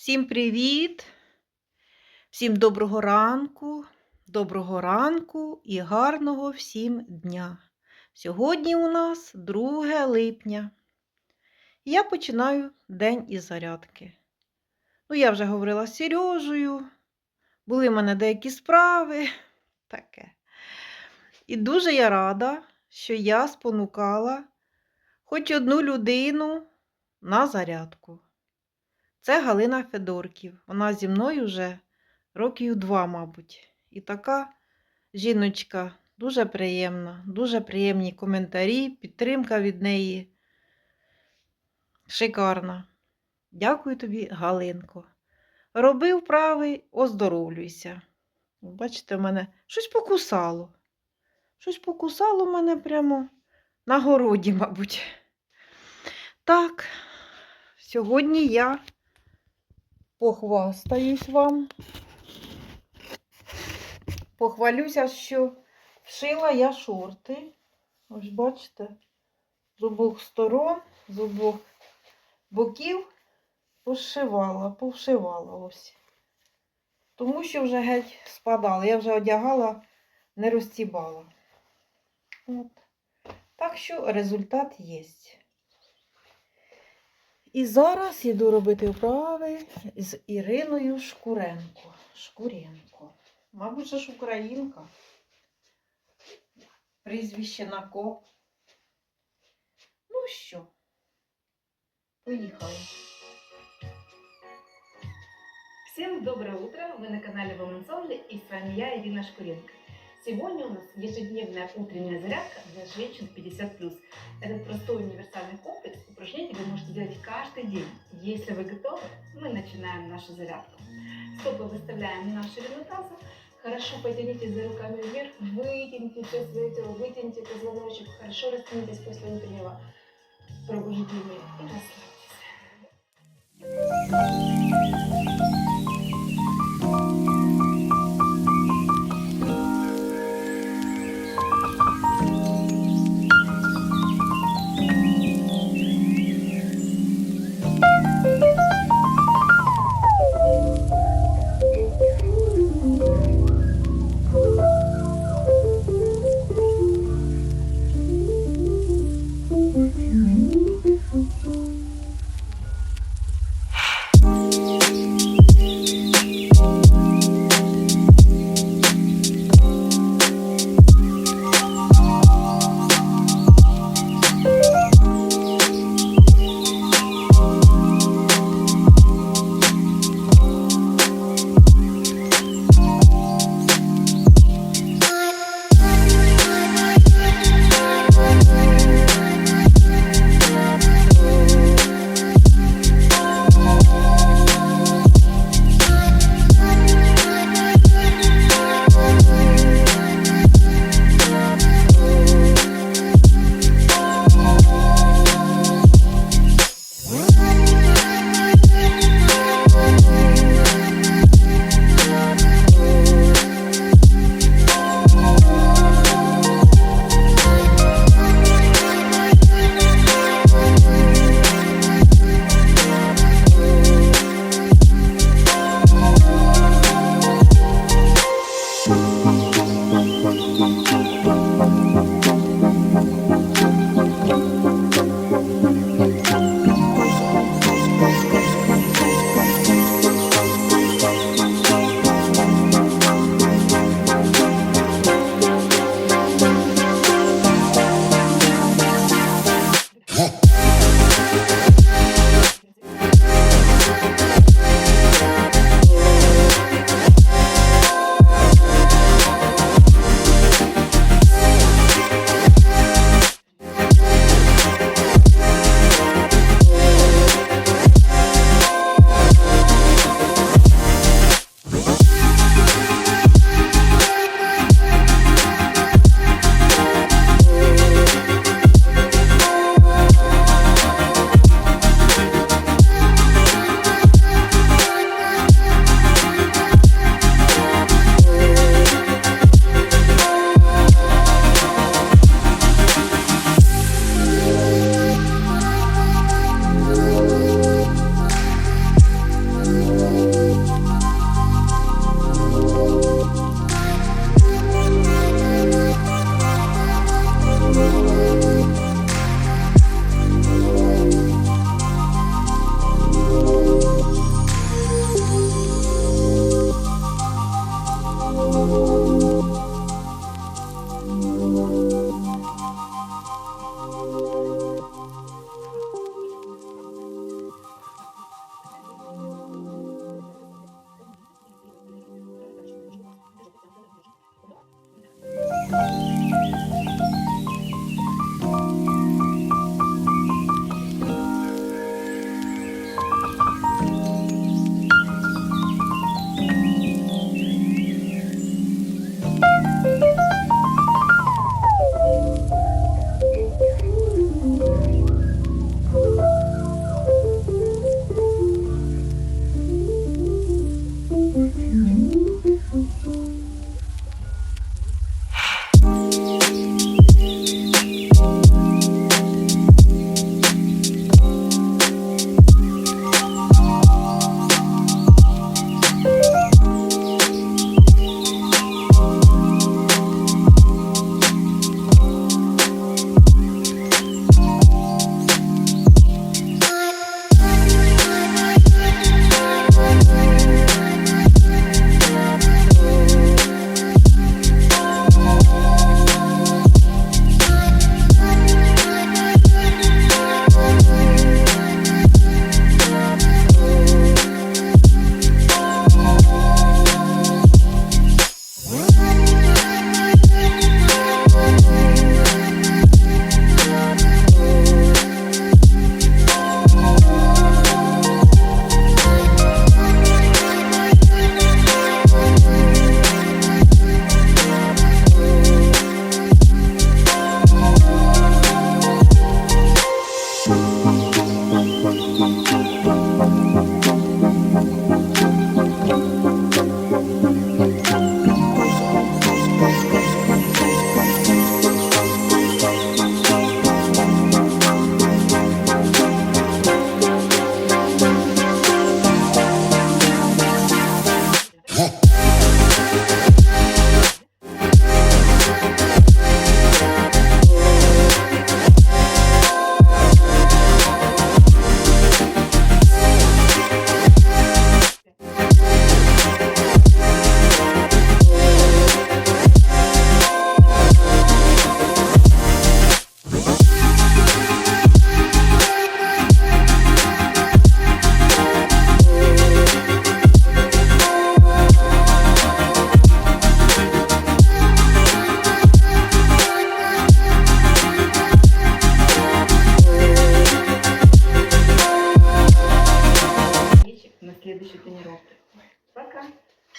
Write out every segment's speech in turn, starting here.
Всім привіт! Всім доброго ранку, доброго ранку і гарного всім дня. Сьогодні у нас 2 липня. Я починаю день із зарядки. Ну, я вже говорила з Сережею, були в мене деякі справи. Таке. І дуже я рада, що я спонукала хоч одну людину на зарядку. Це Галина Федорків. Вона зі мною вже років два, мабуть. І така жіночка дуже приємна, дуже приємні коментарі, підтримка від неї. Шикарна. Дякую тобі, Галинко. Роби вправи, оздоровлюйся. Бачите, мене щось покусало. Щось покусало мене прямо на городі, мабуть. Так, сьогодні я похвастаюсь вам. Похвалюся, що вшила я шорти. Ось бачите, з обох сторон, з обох боків пошивала, повшивала ось. Тому що вже геть спадала. Я вже одягала, не розтібала. От. Так що результат є. І зараз іду робити вправи з Іриною Шкуренко. Шкуренко. Мабуть, же ж українка. Прізвище на ко. Ну що, поїхали. Всем доброе утро! Вы на канале Women's Only и с вами я, Ирина Шкуренко. Сегодня у нас ежедневная утренняя зарядка для женщин 50+. Этот простой универсальный комплекс упражнений вы можете делать каждый день. Если вы готовы, мы начинаем нашу зарядку. Стопы выставляем на ширину таза. Хорошо потянитесь за руками вверх, вытяните все свое тело, вытяните позвоночник, хорошо растянитесь после утреннего пробуждения и расслабьтесь.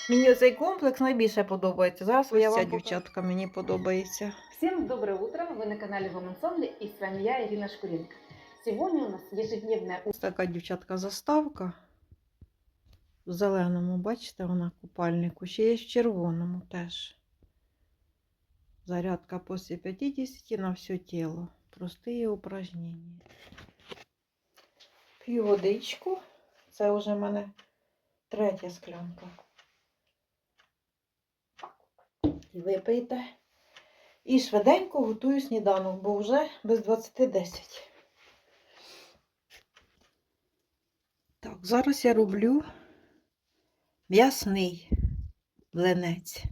Мені цей комплекс найбільше подобається. Зараз Ось я ця вам дівчатка мені подобається. Всем доброе утро! Вы на канале Women's Only и с вами я, Ирина Шкуренко. Сегодня у нас ежедневная Ось така дівчатка заставка. В зеленому, бачите, вона купальнику. Ще є в червоному теж. Зарядка після 50 на все тіло. Прості упражнення. П'ю водичку. Це вже в мене третя склянка. І випийте. І швиденько готую сніданок, бо вже без 20.10. Так, зараз я роблю м'ясний млинець.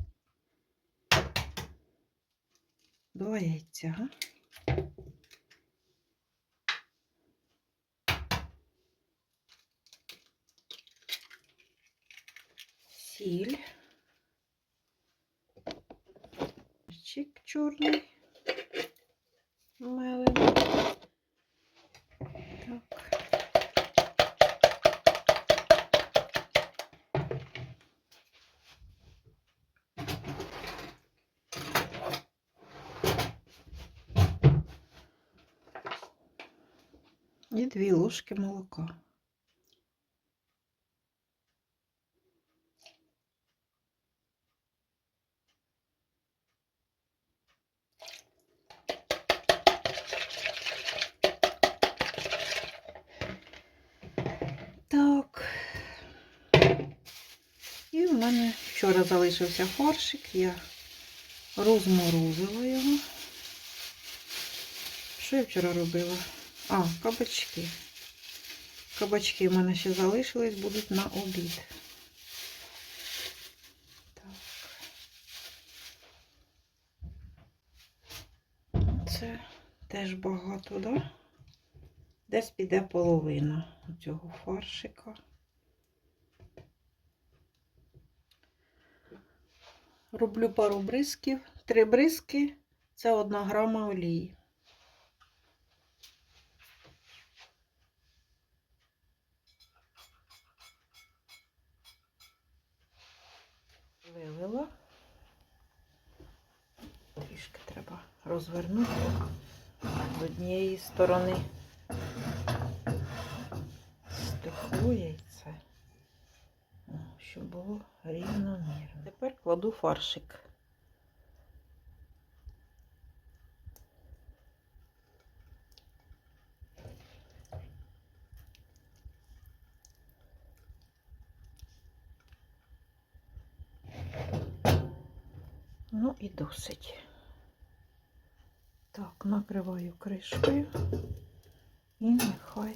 Два яйця. Сіль. Чик чорний. Мелений. Так. І дві ложки молока. Так. І в мене вчора залишився фаршик, я розморозила його. Що я вчора робила? А, кабачки. Кабачки в мене ще залишились, будуть на обід. Так. Це теж багато, да? Десь піде половина цього фаршика. Роблю пару бризків. Три бризки це одна грама олії. Вилила. Трішки треба розвернути з однієї сторони. Стихло яйце, О, щоб було рівномірно. Тепер кладу фаршик. Ну і досить. Так, накриваю кришкою і нехай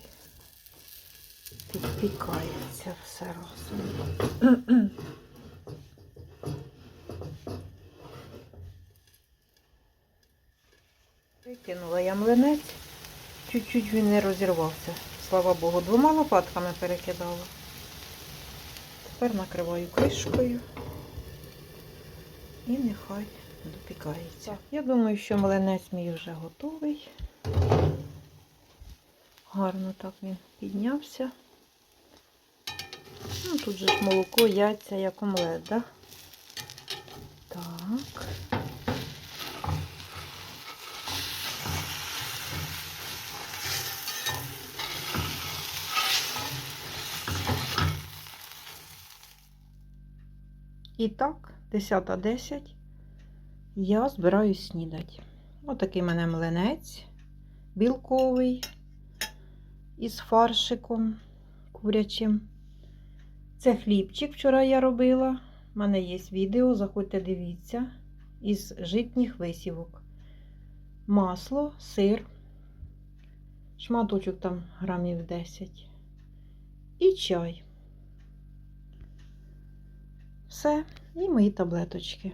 підпікається все разом. Викинула я млинець, чуть-чуть він не розірвався. Слава Богу, двома лопатками перекидала. Тепер накриваю кришкою і нехай допікається. Я думаю, що млинець мій вже готовий. Гарно так він піднявся. Ну, тут же ж молоко, яйця, як омлет, да? Так. І так, 10.10 я збираюсь снідати. Отакий в мене млинець білковий із фаршиком курячим. Це хлібчик вчора я робила. У мене є відео, заходьте дивіться, із житніх висівок. Масло, сир, шматочок там грамів 10 і чай. Все, і мої таблеточки.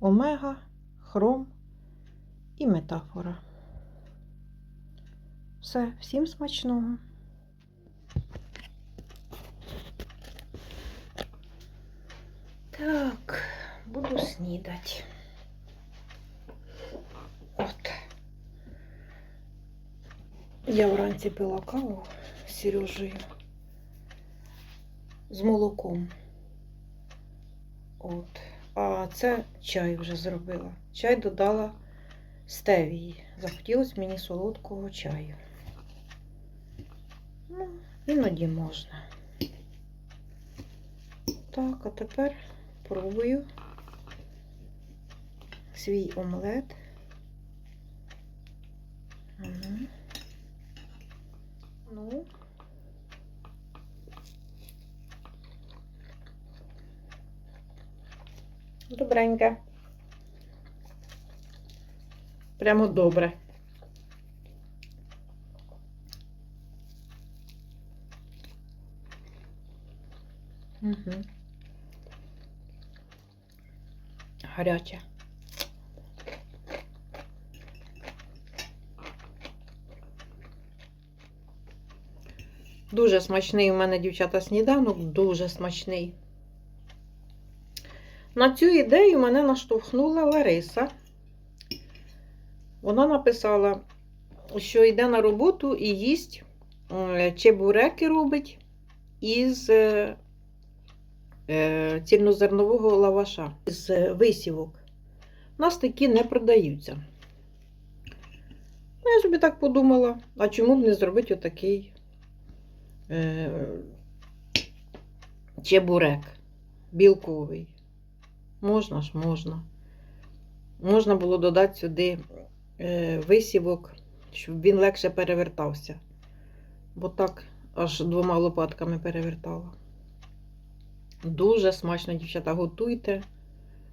Омега, хром і метафора. Все, всім смачного. Так, буду снідати. От. Я вранці пила каву з Сережею з молоком. От. А це чай вже зробила. Чай додала стевії. Захотілося мені солодкого чаю. Ну, іноді можна. Так, а тепер пробую свій омлет. Ага. Ну. Добреньке. Прямо добре. Угу. Гаряче. Дуже смачний у мене, дівчата, сніданок, дуже смачний. На цю ідею мене наштовхнула Лариса. Вона написала, що йде на роботу і їсть е, чебуреки робить із е, е, цільнозернового лаваша, з висівок. У нас такі не продаються. Ну, я собі так подумала, а чому б не зробити отакий чебурек білковий. Можна ж, можна. Можна було додати сюди е, висівок, щоб він легше перевертався. Бо так аж двома лопатками перевертала. Дуже смачно, дівчата, готуйте,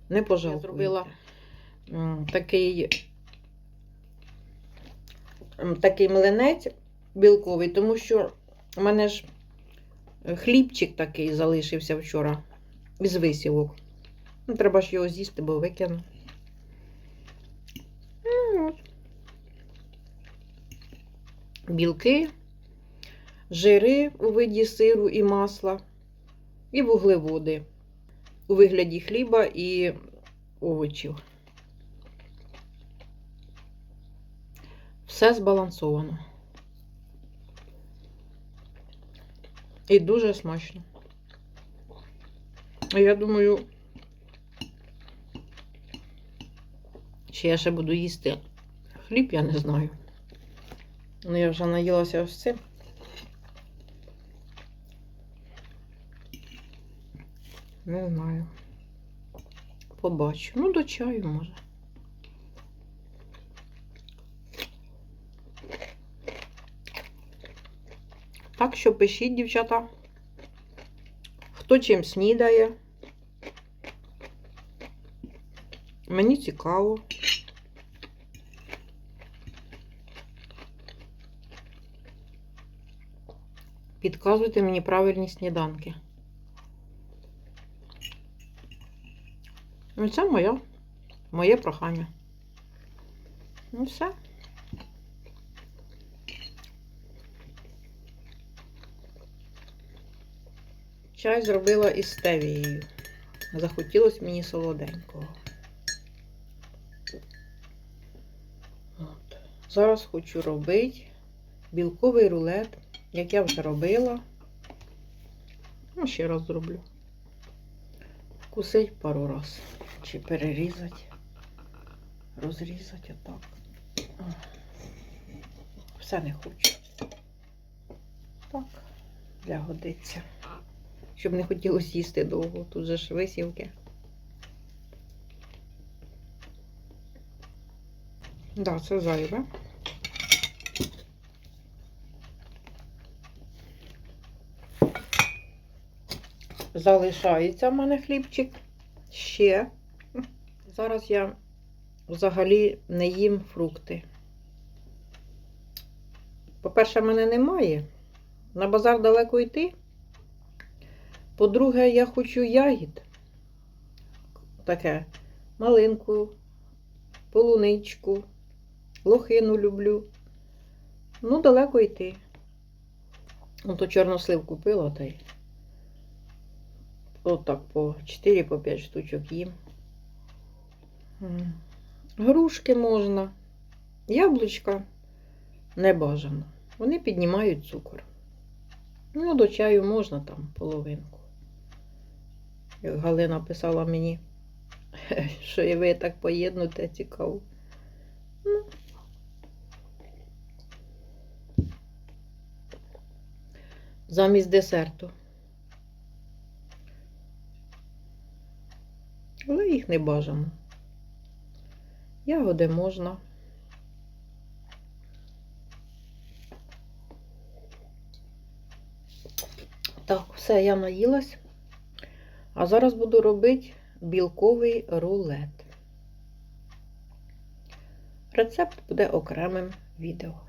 не пожалкуйте. Я зробила такий, такий млинець білковий, тому що у мене ж хлібчик такий залишився вчора із висівок. Ну, треба ж його з'їсти, бо викину. Ну. Білки, жири у виді сиру і масла, і вуглеводи у вигляді хліба і овочів. Все збалансовано. І дуже смачно. Я думаю, Чи я ще буду їсти хліб, я не знаю. Ну, я вже наїлася ось цим. Не знаю. Побачу. Ну, до чаю може. Так що пишіть, дівчата, хто чим снідає. Мені цікаво. Підказуйте мені правильні сніданки. Ну, це моє, моє прохання. Ну, все. Чай зробила із стевією. Захотілося мені солоденького. От. Зараз хочу робити білковий рулет, як я вже робила. Ну, ще раз зроблю. Вкусить пару раз. Чи перерізати, розрізати отак. Все не хочу. Так, для годиться. щоб не хотілося їсти довго. Тут же ж висівки. Да, це зайве. Залишається в мене хлібчик. Ще. Зараз я взагалі не їм фрукти. По-перше, мене немає. На базар далеко йти. По-друге, я хочу ягід. Таке малинку, полуничку, лохину люблю. Ну, далеко йти. Ну, то чорнослив купила та й. Отак по 4-5 штучок їм. Грушки можна. Яблучка не бажано. Вони піднімають цукор. Ну, до чаю можна там половинку. Як Галина писала мені, що і ви так поєднуєте, цікаво. Ну. Замість десерту. Їх не бажано. Ягоди можна. Так, все, я наїлась. А зараз буду робити білковий рулет. Рецепт буде окремим відео.